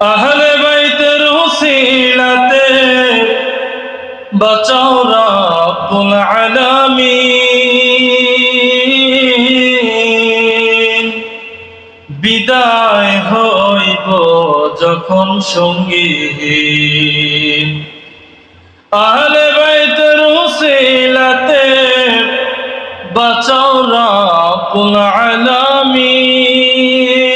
আহলে বাইতের উসিলাতে বাঁচাও রাব্বুল আলামিন। বিদায় হইব যখন সঙ্গীহীন। আহলে বাইতের উসিলাতে বাঁচাও রাব্বুল আলামিন।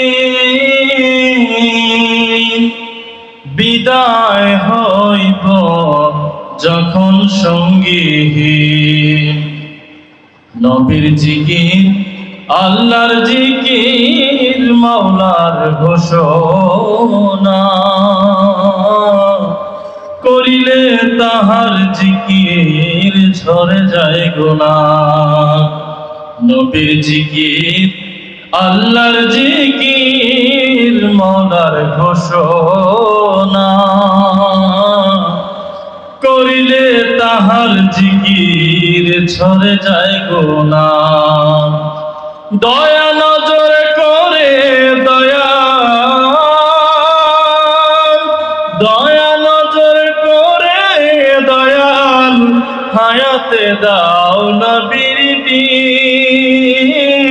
যখন সঙ্গীহীন, নবীর জিকির, আল্লাহর জিকির, মাওলার ঘোষণা করিলে তাহার জিকির ঝরে যায় গোনা। নবীর জিকির, আল্লাহর জিকির, মাওলার ঘোষণা করিলে তাহার জিকির ছড়ে যায় গোনা দয়া নজর করে দয়া দয়া নজর করে দয়াল হায়াতে দাও নবীর দিন।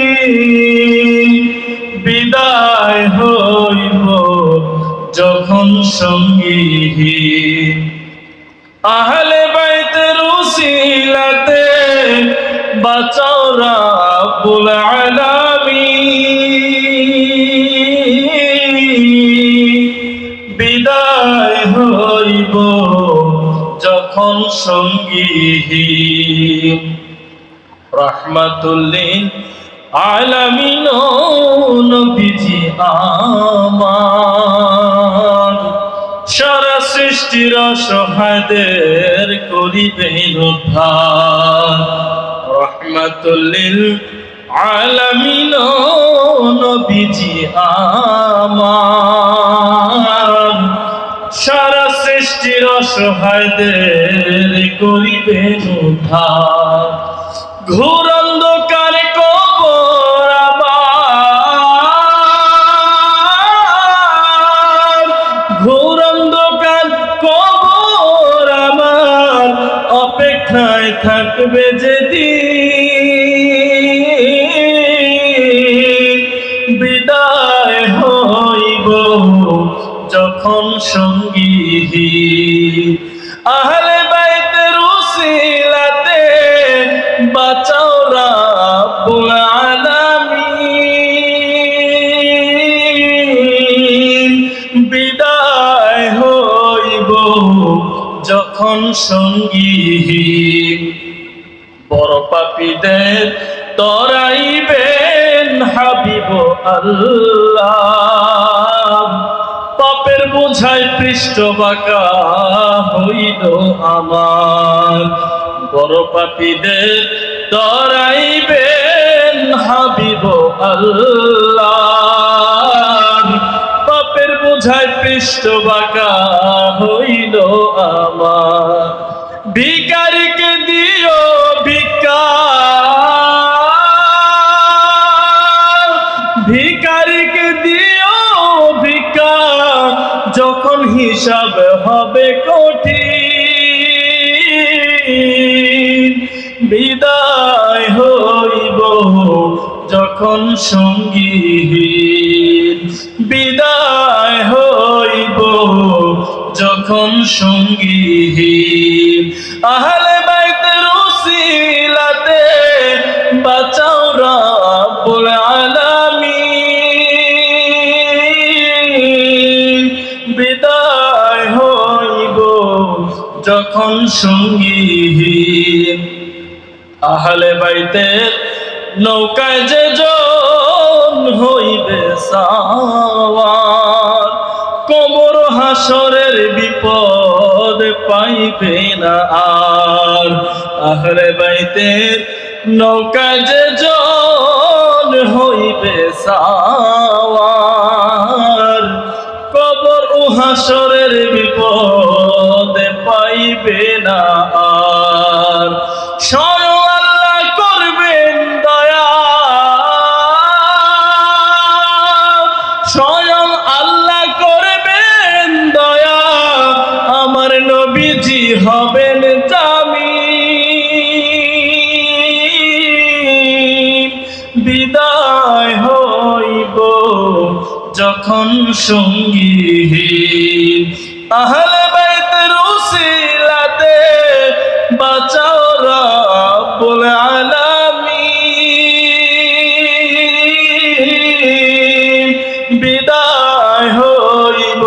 বিদায় হইব যখন সঙ্গীহীন আহলে বাঁচাও রাব্বুল আলামিন। বিদায় হইব যখন সঙ্গীহীন রহমাতুল্লিন আলামিন, নবীজি আমার। সারা সৃষ্টির অসহায়দের করিবেন উদ্ধার। রহমাতুল্লিল আলামিন নবীজি আমার। সারা সৃষ্টির অসহায়দের করিবেন উদ্ধার। ঘোর আহলে বাইতের উসিলাতে বাঁচাও রাব্বুল আলামিন। বিদায় হইব যখন সঙ্গীহীন বড় পাপীদের তরাইবেন হাবিব আল্লাহ। বোঝায় পৃষ্ঠ বাঁকা হইল আমার। বড় পাপীদের তরাইবেন হাবিব আল্লাহ। পাপের বোঝায় পৃষ্ঠ বাঁকা হইল আমার। ভিকারিকে হিসাব হবে কঠিন। বিদায় হইব যখন সঙ্গী বিদায় হইব যখন সঙ্গীহীন যখন সঙ্গীহীন আহলে বাইতের নৌকায় যে জন হইবে সাওয়ার কবর হাসরের বিপদ পাইবে না আর। আহলে বাইতের নৌকায় যে জন হইবে সাওয়ার কবর ও বিপদ পাইবে না আর। স্বয়ং আল্লাহ করবেন দয়া। স্বয়ং আল্লাহ করবেন দয়া। আমার নবীজি হবেন জামি বিদায় হইব যখন সঙ্গী আহলে উসিলাতে বাঁচাও রাব্বুল আলামিন। বিদায় হইব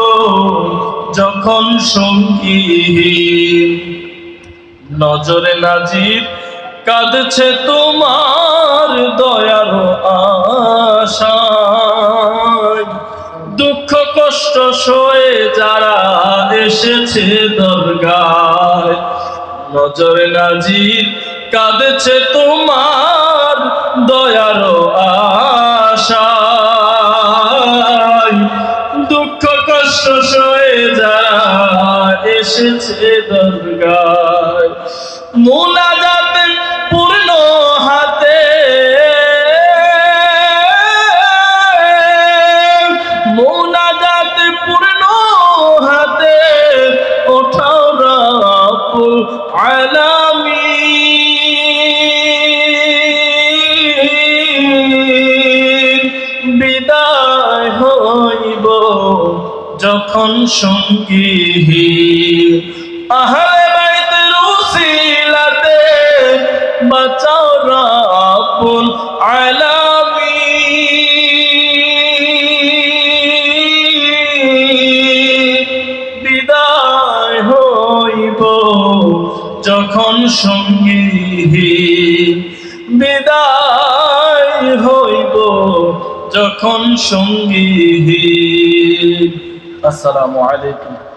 যখন সঙ্গীহীন। নজরে নাজির কাঁদছে তোমার দয়ার আশায় দুঃখ, কষ্ট সয়ে যারা এসেছে দরগায়, নজরে নাজির কাঁদছে তোমার দয়ার আশায়। দুঃখ, কষ্ট সয়ে যারা এসেছে দরগায় মুনাজাতে যখন সঙ্গীহীন আহলে বাইতের বাঁচাও রাব্বুল আলামিন। বিদায় হইব যখন সঙ্গীহীন বিদায় হইব যখন সঙ্গীহীন আসসালামু আলাইকুম